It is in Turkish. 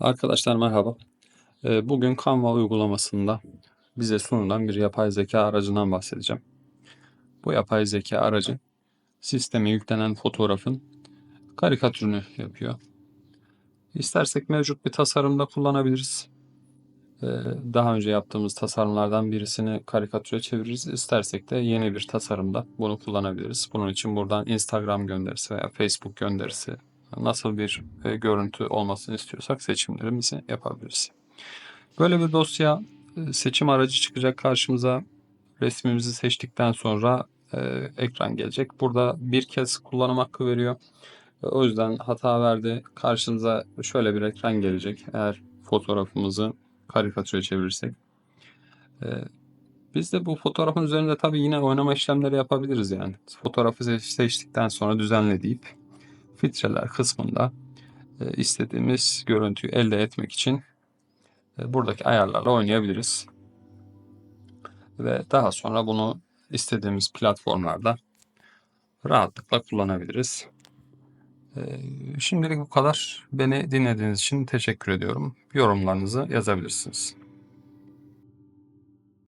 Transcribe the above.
Arkadaşlar merhaba. Ee, Bugün Canva uygulamasında bize sunulan bir yapay zeka aracından bahsedeceğim. Bu yapay zeka aracı sisteme yüklenen fotoğrafın karikatürünü yapıyor. İstersek mevcut bir tasarımda kullanabiliriz. Ee, Daha önce yaptığımız tasarımlardan birisini karikatüre çeviririz. İstersek de yeni bir tasarımda bunu kullanabiliriz. Bunun için buradan Instagram gönderisi veya Facebook gönderisi nasıl bir e, görüntü olmasını istiyorsak seçimlerimizi yapabiliriz. Böyle bir dosya e, seçim aracı çıkacak karşımıza. Resmimizi seçtikten sonra e, ekran gelecek. Burada bir kez kullanım hakkı veriyor. E, O yüzden hata verdi. Karşınıza şöyle bir ekran gelecek. Eğer fotoğrafımızı karikatüre çevirirsek. E, Biz de bu fotoğrafın üzerinde tabii yine oynama işlemleri yapabiliriz yani. Fotoğrafı seç- seçtikten sonra düzenle deyip filtreler kısmında e, istediğimiz görüntüyü elde etmek için e, buradaki ayarlarla oynayabiliriz. Ve daha sonra bunu istediğimiz platformlarda rahatlıkla kullanabiliriz. E, Şimdilik bu kadar. Beni dinlediğiniz için teşekkür ediyorum. Yorumlarınızı yazabilirsiniz.